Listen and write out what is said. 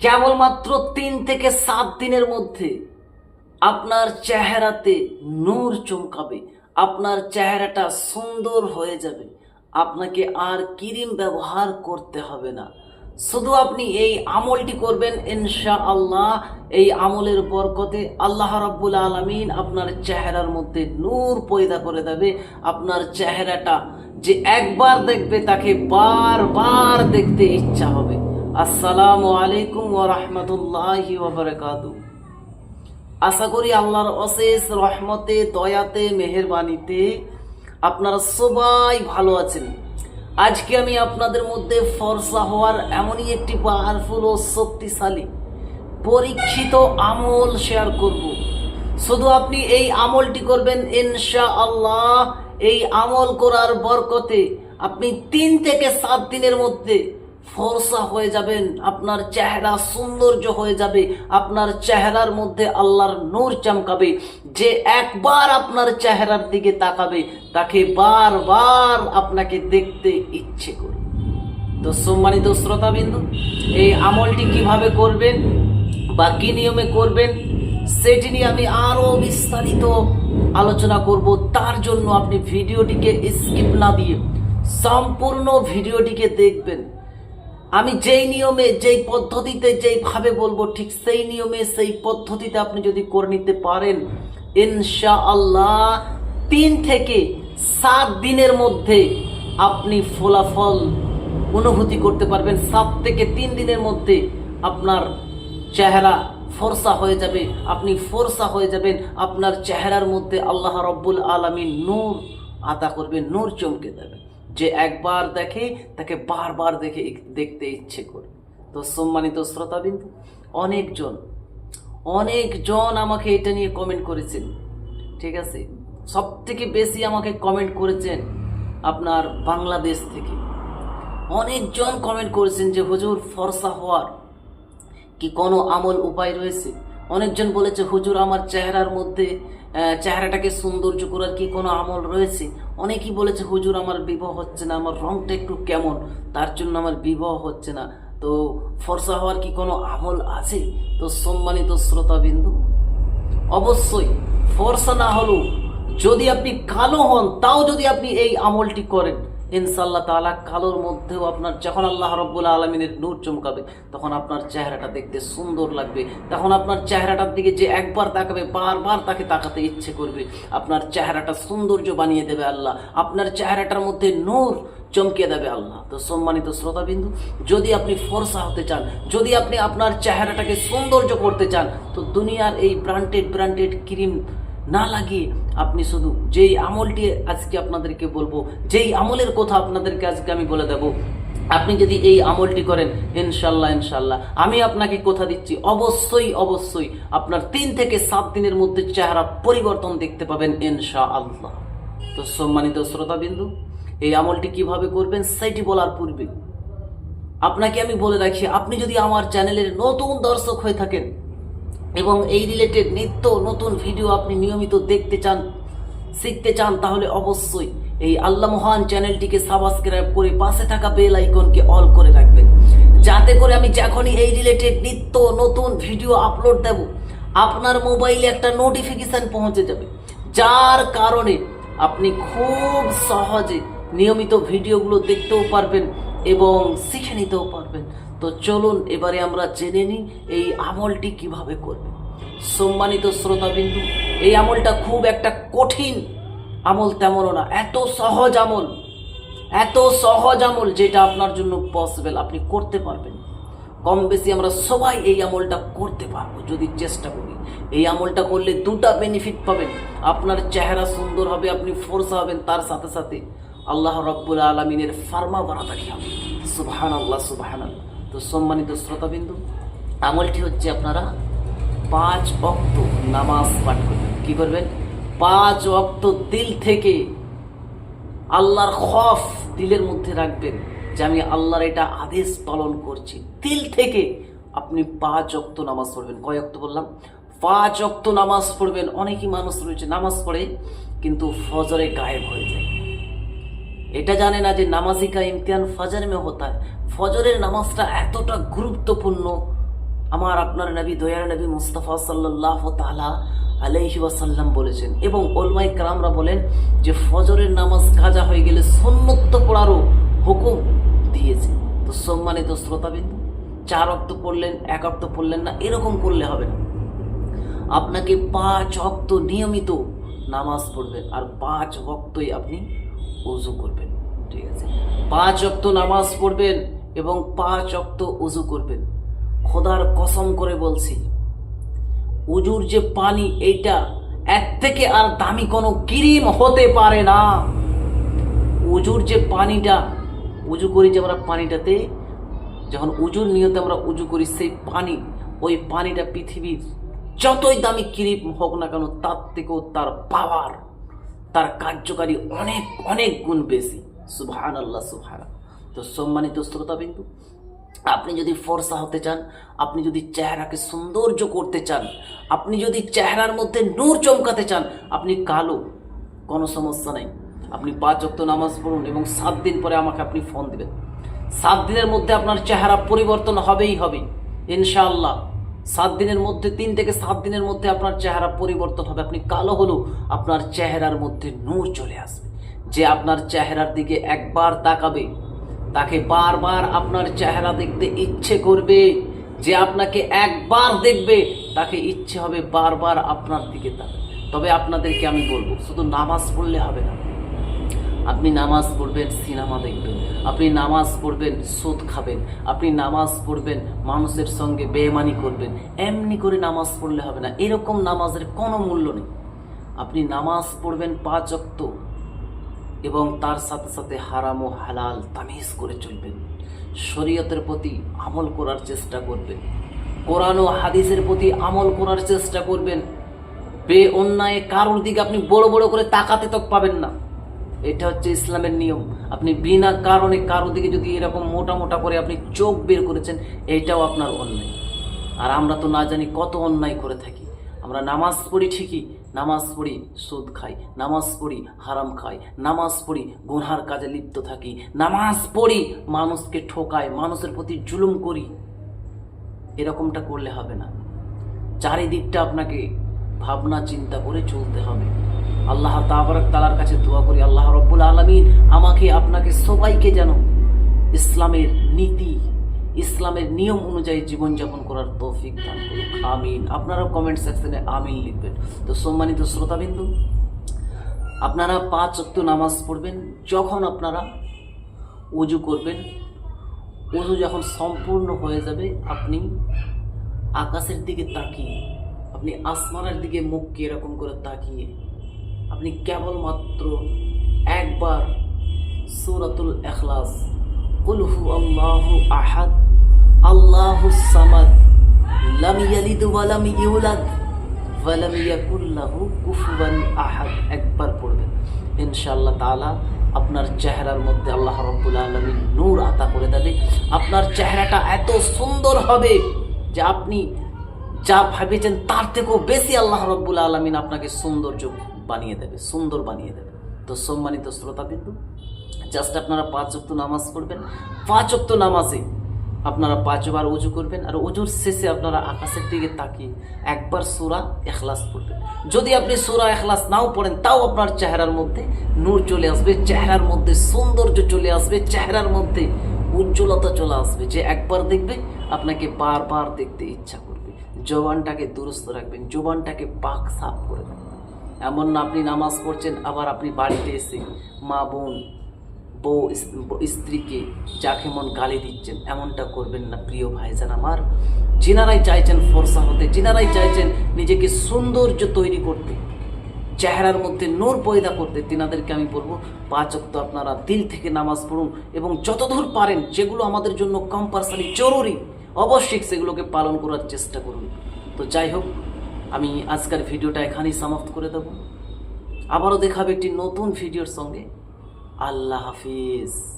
কেবলমাত্র তিন থেকে সাত দিনের মধ্যে আপনার চেহারাতে নূর চমকাবে, আপনার চেহারাটা সুন্দর হয়ে যাবে, আপনাকে আর ক্রিম ব্যবহার করতে হবে না। শুধু আপনি এই আমলটি করবেন ইনশা আল্লাহ এই আমলের বরকতে আল্লাহ রাব্বুল আলমিন আপনার চেহারার মধ্যে নূর পয়দা করে দেবে, আপনার চেহারাটা যে একবার দেখবে তাকে বারবার দেখতে ইচ্ছা হবে। আসসালামু আলাইকুম ওয়া রাহমাতুল্লাহি ওয়া বারাকাতুহু। আশা করি আল্লাহর অশেষ রহমতে, দয়াতে, মেহেরবানিতে আপনারা সবাই ভালো আছেন। আজকে আমি আপনাদের মধ্যে ফর্সা হওয়ার এমনই একটি পাওয়ারফুল ও শক্তিশালী, পরীক্ষিত আমল শেয়ার করব। শুধু আপনি এই আমলটি করবেন ইনশা আল্লাহ এই আমল করার বরকতে আপনি তিন থেকে সাত দিনের মধ্যে ফর্সা হয়ে যাবেন, আপনার চেহারা সৌন্দর্য হয়ে যাবে, আপনার চেহারার মধ্যে আল্লাহর নূর চমকাবে, যে একবার আপনার চেহারার দিকে তাকাবে, তাকে বারবার আপনাকে দেখতে ইচ্ছে করবে তো সম্মানিত শ্রোতাবিন্দু, এই আমলটি কীভাবে করবেন বা কি নিয়মে করবেন, সেটি নিয়ে আমি আরও বিস্তারিত আলোচনা করব। তার জন্য আপনি ভিডিওটিকে স্কিপ না দিয়ে সম্পূর্ণ ভিডিওটিকে দেখবেন। আমি যেই নিয়মে, যেই পদ্ধতিতে, যেইভাবে বলব, ঠিক সেই নিয়মে, সেই পদ্ধতিতে আপনি যদি করে নিতে পারেন ইনশা আল্লাহ তিন থেকে সাত দিনের মধ্যে আপনি ফলাফল অনুভূতি করতে পারবেন। সাত থেকে তিন দিনের মধ্যে আপনার চেহারা ফর্সা হয়ে যাবে, আপনি ফর্সা হয়ে যাবেন, আপনার চেহারার মধ্যে আল্লাহ রব্বুল আলমী নূর আতা করবেন, নূর চমকে দেবে যে একবার দেখে, তাকে বারবার দেখে, দেখতে ইচ্ছে করে। তো সম্মানিত শ্রোতাবিন্দু, অনেকজন অনেকজন আমাকে এটা নিয়ে কমেন্ট করেছেন। ঠিক আছে? সব থেকে বেশি আমাকে কমেন্ট করেছেন আপনার বাংলাদেশ থেকে। অনেকজন কমেন্ট করেছেন যে, হুজুর, ফর্সা হওয়ার কি কোনো আমল উপায় রয়েছে? অনেকজন বলেছে, হুজুর, আমার চেহারার মধ্যে চেহারাটাকে সৌন্দর্য করার কি কোনো আমল রয়েছে? অনেকেই বলেছে, হুজুর, আমার বিবাহ হচ্ছে না, আমার রংটা একটু কেমন? তার জন্য আমার বিবাহ হচ্ছে না। তো ফর্সা হওয়ার কি কোনো আমল আছে? তো সম্মানিত শ্রোতাবিন্দু, অবশ্যই ফর্সা না হলেও যদি আপনি কালো হন, তাও যদি আপনি এই আমলটি করেন। ইনশাল্লাহ তাআলা কালোর মধ্যেও আপনার যখন আল্লাহ রব্বুল আলমিনের নূর চমকাবে, তখন আপনার চেহারাটা দেখতে সুন্দর লাগবে। তখন আপনার চেহারাটার দিকে যে একবার তাকাবে, বারবার তাকে তাকাতে ইচ্ছে করবে। আপনার চেহারাটা সৌন্দর্য বানিয়ে দেবে আল্লাহ। আপনার চেহারাটার মধ্যে নূর চমকে দেবে আল্লাহ। তো সম্মানিত শ্রোতাবিন্দু, যদি আপনি ফর্সা হতে চান, যদি আপনি আপনার চেহারাটাকে সৌন্দর্য করতে চান, তো দুনিয়ার এই ব্র্যান্ডেড ব্র্যান্ডেড ক্রিম না লাগিয়ে আপনি শুধু যেই আমলটি আজকে আপনাদেরকে বলব, যেই আমলের কথা আপনাদেরকে আজকে আমি বলে দেব, আপনি যদি এই আমলটি করেন, ইনশাল্লাহ ইনশাল্লাহ। আমি আপনাকে কথা দিচ্ছি, অবশ্যই অবশ্যই আপনার তিন থেকে সাত দিনের মধ্যে চেহারা পরিবর্তন দেখতে পাবেন ইনশা আল্লাহ তো সম্মানিত শ্রোতাবিন্দু, এই আমলটি কীভাবে করবেন সেটি বলার পূর্বে, আপনাকে আমি বলে রাখি, আপনি যদি আমার চ্যানেলের নতুন দর্শক হয়ে থাকেন এবং এই রিলেটেড নিত্য নতুন ভিডিও আপনি নিয়মিত দেখতে চান, শিখতে চান, তাহলে অবশ্যই এই আল্লাহ মহান চ্যানেলটিকে সাবস্ক্রাইব করে পাশে থাকা বেল আইকনকে অল করে রাখবেন। যাতে করে আমি যখনই এই রিলেটেড নিত্য নতুন ভিডিও আপলোড দেব, আপনার মোবাইলে একটা নোটিফিকেশন পৌঁছে যাবে। যার কারণে আপনি খুব সহজে নিয়মিত ভিডিওগুলো দেখতেও পারবেন এবং শিখে নিতেও পারবেন। তো চলুন এবারে আমরা জেনে নিই এই আমলটি কীভাবে করবেন সম্মানিত শ্রোতাবিন্দু, এই আমলটা খুব একটা কঠিন আমল তেমনও না, এত সহজ আমল, এত সহজ আমল যেটা আপনার জন্য পসিবল আপনি করতে পারবেন। কম বেশি আমরা সবাই এই আমলটা করতে পারব, যদি চেষ্টা করি। এই আমলটা করলে দুটা বেনিফিট পাবেন। আপনার চেহারা সুন্দর হবে, আপনি ফোর্স হবেন, তার সাথে সাথে আল্লাহ রব্বুল আলমিনের ফার্মা বাড়াতারি হবে। সুবাহান আল্লাহ সুবাহান আল্লাহ তো সম্মানিত শ্রোতাবিন্দু, আমলটি হচ্ছে আপনারা পাঁচ অক্ত নামাজ পাঠ করবেন। কি করবেন? পাঁচ অক্ত দিল থেকে আল্লাহর খফ দিলের মধ্যে রাখবেন যে আমি আল্লাহর এটা আদেশ পালন করছি। দিল থেকে আপনি পাঁচ অক্ত নামাজ পড়বেন। কয় অক্ত বললাম? পাঁচ অক্ত নামাজ পড়বেন। অনেকই মানুষ রয়েছে নামাজ পড়ে, কিন্তু ফজরে গায়েব হয়ে যায়। এটা জানে না যে নামাজি কা ইমতিহান ফজর মে হতা है ফজরের নামাজটা এতটা গুরুত্বপূর্ণ। আমার আপনার নবী, দয়ার নবী মুস্তাফা সাল্লাহ তালা আলাইহি ওয়াসাল্লাম বলেছেন এবং ওলমাই কালামরা বলেন যে ফজরের নামাজ কাজা হয়ে গেলে সন্ন্যত পড়ারও হুকুম দিয়েছে। তো সম্মানিত শ্রোতাবিন্দু, চার অক্ত পড়লেন, এক অক্ত পড়লেন না, এরকম করলে হবে না। আপনাকে পাঁচ অক্ত নিয়মিত নামাজ পড়বেন আর পাঁচ অক্তই আপনি উজু করবেন। ঠিক আছে? পাঁচ অক্ত নামাজ পড়বেন এবং পাঁচ অক্ত উজু করবেন। খোদার কসম করে বলছি, উজুর যে পানি, এইটা এক থেকে আর দামি কোনো ক্রিম হতে পারে না। উজুর যে পানিটা, উজু করি যে আমরা পানিটাতে, যখন উজুর নিয়তে আমরা উজু করি, সেই পানি, ওই পানিটা পৃথিবীর যতই দামি ক্রিম হোক না কেন, তার থেকেও তার পাওয়ার, তার কার্যকারী অনেক অনেক গুণ বেশি। সুবহান আল্লাহ সুবহান তো সম্মানিত শ্রোতাবিন্দু আপনি যদি ফর্সা হতে চান, আপনি যদি চেহারাকে সৌন্দর্য করতে চান, আপনি যদি চেহারার মধ্যে নূর চমকাতে চান, আপনি কালো, কোনো সমস্যা নেই। আপনি পাঁচ অক্ত নামাজ পড়ুন এবং সাত দিন পরে আমাকে আপনি ফোন দিবেন। সাত দিনের মধ্যে আপনার চেহারা পরিবর্তন হবেই হবে, ইনশাআল্লাহ। সাত দিনের মধ্যে, তিন থেকে সাত দিনের মধ্যে আপনার চেহারা পরিবর্তন হবে। আপনি কালো হলেও আপনার চেহারার মধ্যে নূর চলে আসবে। যে আপনার চেহারার দিকে একবার তাকাবে তাকে বারবার আপনার চেহারা দেখতে ইচ্ছে করবে, যে আপনাকে একবার দেখবে, তাকে ইচ্ছে হবে বারবার আপনার দিকে তাকাবে তবে আপনাদেরকে আমি বলব, শুধু নামাজ পড়লে হবে না। আপনি নামাজ পড়বেন, সিনেমা দেখবেন। আপনি নামাজ পড়বেন, সুদ খাবেন। আপনি নামাজ পড়বেন, মানুষের সঙ্গে বেমানি করবেন। এমনি করে নামাজ পড়লে হবে না। এরকম নামাজের কোনো মূল্য নেই। আপনি নামাজ পড়বেন পাঁচ অক্ত এবং তার সাথে সাথে হারাম ও হালাল তামিজ করে চলবেন। শরীয়তের প্রতি আমল করার চেষ্টা করবেন। কোরআন ও হাদিসের প্রতি আমল করার চেষ্টা করবেন। বে অন্যায় কারোর দিকে আপনি বড় বড় করে তাকাতে তক পাবেন না। এটা হচ্ছে ইসলামের নিয়ম। আপনি বিনা কারণে কারোর দিকে যদি এরকম মোটা মোটা করে আপনি চোখ বের করেছেন এইটাও আপনার অন্যায়। আর আমরা তো না জানি কত অন্যায় করে থাকি। আমরা নামাজ পড়ি ঠিকই, নামাজ পড়ি সুদ খাই, নামাজ পড়ি হারাম খাই, নামাজ পড়ি গুনহার কাজে লিপ্ত থাকি, নামাজ পড়ি মানুষকে ঠোকাই, মানুষের প্রতি জুলুম করি। এরকমটা করলে হবে না। চারিদিকটা আপনাকে ভাবনা, চিন্তা করে চলতে হবে। আল্লাহ তাবারক তালার কাছে দোয়া করি, আল্লাহ রব্বুল আলমিন আমাকে, আপনাকে সবাইকে যেন ইসলামের নীতি ইসলামের নিয়ম অনুযায়ী জীবনযাপন করার তৌফিক দান করুক। আমিন। আপনারা কমেন্ট সেকশনে আমিন লিখবেন। তো সম্মানিত শ্রোতাবিন্দু, আপনারা পাঁচ অক্ত নামাজ পড়বেন। যখন আপনারা উজু করবেন, উজু যখন সম্পূর্ণ হয়ে যাবে, আপনি আকাশের দিকে তাকিয়ে, আপনি আসমানের দিকে মুখকে এরকম করে তাকিয়ে, আপনি কেবলমাত্র একবার সূরাতুল এখলাস, কুল হু আল্লাহু আহাদ আল্লাহু সামাদ, লাম ইয়ালিদ ওয়া লাম ইউলাদ, ওয়া লাম ইয়াকুল লাহু কুফুয়ান আহাদ। একবার পড়বেন। ইনশাআল্লাহ তাআলা আপনার চেহারার মধ্যে আল্লাহ রাব্বুল আলামিন নূর আতা করে দেবে। আপনার চেহারাটা এত সুন্দর হবে যে আপনি যা ভেবেছেন তার থেকেও বেশি আল্লাহ রব্বুল আলমিন আপনাকে সৌন্দর্য বানিয়ে দেবে, সুন্দর বানিয়ে দেবে। তো সম্মানিত শ্রোতা শ্রোতাবিন্দু জাস্ট আপনারা পাঁচ অক্ত নামাজ পড়বেন। পাঁচ অক্ত নামাজে আপনারা পাঁচবার উজু করবেন আর উজুর শেষে আপনারা আকাশের দিকে তাকিয়ে একবার সুরা এখলাস পড়বেন। যদি আপনি সুরা এখলাস নাও পড়েন, তাও আপনার চেহারার মধ্যে নূর চলে আসবে, চেহারার মধ্যে সৌন্দর্য চলে আসবে, চেহারার মধ্যে উজ্জ্বলতা চলে আসবে। যে একবার দেখবে, আপনাকে বারবার দেখতে ইচ্ছা করবে। জবানটাকে দুরস্ত রাখবেন, জবানটাকে পাক সাফ করে রাখবেন এমন না আপনি নামাজ পড়ছেন, আবার আপনি বাড়িতে এসে মা বোন বউ স্ত্রীকে যাকে মন গালি দিচ্ছেন, এমনটা করবেন না, প্রিয় ভাইজান আমার। যিনারাই চাইছেন ফর্সা হতে, যিনারাই চাইছেন নিজেকে সৌন্দর্য তৈরি করতে, চেহারার মধ্যে নূর পয়দা করতে, তিনাদেরকে আমি বলব, পাঁচ অক্ত আপনারা দিল থেকে নামাজ পড়ুন এবং যতদূর পারেন যেগুলো আমাদের জন্য কম্পালসারি জরুরি, অবশ্যই সেগুলোকে পালন করার চেষ্টা করুন। তো যাই হোক, আমি আজকের ভিডিওটা এখানেই সমাপ্ত করে দেবো। আবারও দেখাবে একটি নতুন ভিডিওর সঙ্গে। আল্লাহ হাফিজ।